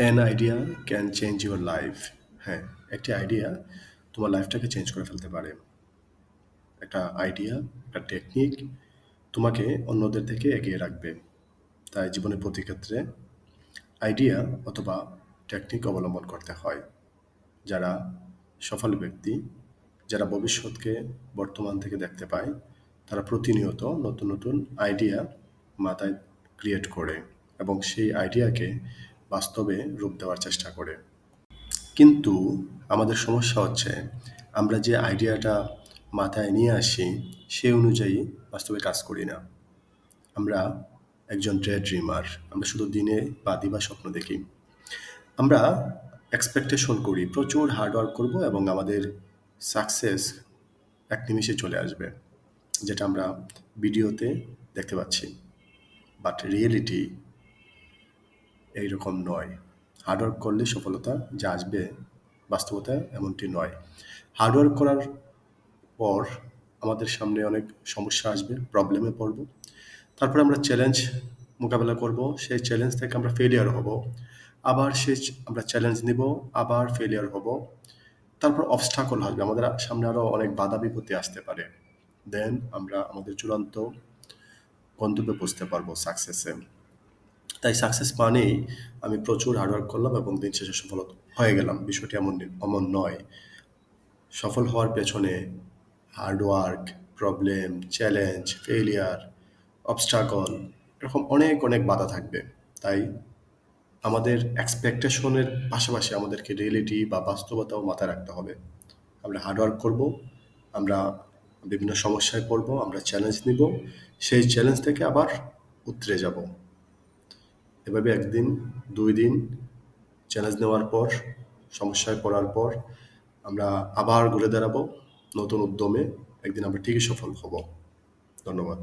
An idea can change your life হ্যাঁ একটি idea তোমার লাইফটাকে চেঞ্জ করে ফেলতে পারে। একটা আইডিয়া একটা টেকনিক তোমাকে অন্যদের থেকে এগিয়ে রাখবে। তাই জীবনের প্রতি ক্ষেত্রে আইডিয়া অথবা টেকনিক অবলম্বন করতে হয়। যারা সফল ব্যক্তি, যারা ভবিষ্যৎকে বর্তমান থেকে দেখতে পায়, তারা প্রতিনিয়ত নতুন নতুন আইডিয়া মাথায় ক্রিয়েট করে এবং সেই আইডিয়াকে বাস্তবে রূপ দেওয়ার চেষ্টা করে। কিন্তু আমাদের সমস্যা হচ্ছে, আমরা যে আইডিয়াটা মাথায় নিয়ে আসি, সে অনুযায়ী বাস্তবে কাজ করি না। আমরা একজন ড্রে ড্রিমার, আমরা শুধু দিনে বা দিবা স্বপ্ন দেখি। আমরা এক্সপেকটেশন করি, প্রচুর হার্ডওয়ার্ক করব এবং আমাদের সাকসেস এক নিমিষে চলে আসবে, যেটা আমরা ভিডিওতে দেখতে পাচ্ছি। বাট রিয়েলিটি এইরকম নয়। হার্ডওয়ার্ক করলে সফলতা যা আসবে বাস্তবতায় এমনটি নয়। হার্ডওয়ার্ক করার পর আমাদের সামনে অনেক সমস্যা আসবে প্রবলেমে পড়ব। তারপরে আমরা চ্যালেঞ্জ মোকাবেলা করব। সেই চ্যালেঞ্জ থেকে আমরা ফেলিয়ার হব। আবার চ- আমরা চ্যালেঞ্জ নিব, আবার ফেলিয়ার হব। তারপর অবস্টাকল আসবে। আমাদের সামনে আরও অনেক বাধা বিপত্তি আসতে পারে। দেন আমরা আমাদের চূড়ান্ত গন্তব্যে পৌঁছতে পারব সাকসেসে তাই সাকসেস মানেই আমি প্রচুর হার্ডওয়ার্ক করলাম এবং দিন শেষে সফল হয়ে গেলাম। বিষয়টি এমন এমন নয়। সফল হওয়ার পেছনে hard work problem challenge failure obstacle এরকম অনেক অনেক বাধা থাকবে। তাই আমাদের এক্সপেকটেশনের পাশাপাশি আমাদেরকে রিয়েলিটি বা বাস্তবতাও মাথায় রাখতে হবে। আমরা হার্ডওয়ার্ক করব, আমরা বিভিন্ন সমস্যায় পড়ব, আমরা চ্যালেঞ্জ নিব, সেই চ্যালেঞ্জ থেকে আবার উতরে যাব। এভাবে একদিন, দুই দিন চ্যালেঞ্জ নেওয়ার পর, সমস্যায় পড়ার পর আমরা আবার ঘুরে দাঁড়াবো নতুন উদ্যমে, একদিন আমরা ঠিকই সফল হব। ধন্যবাদ।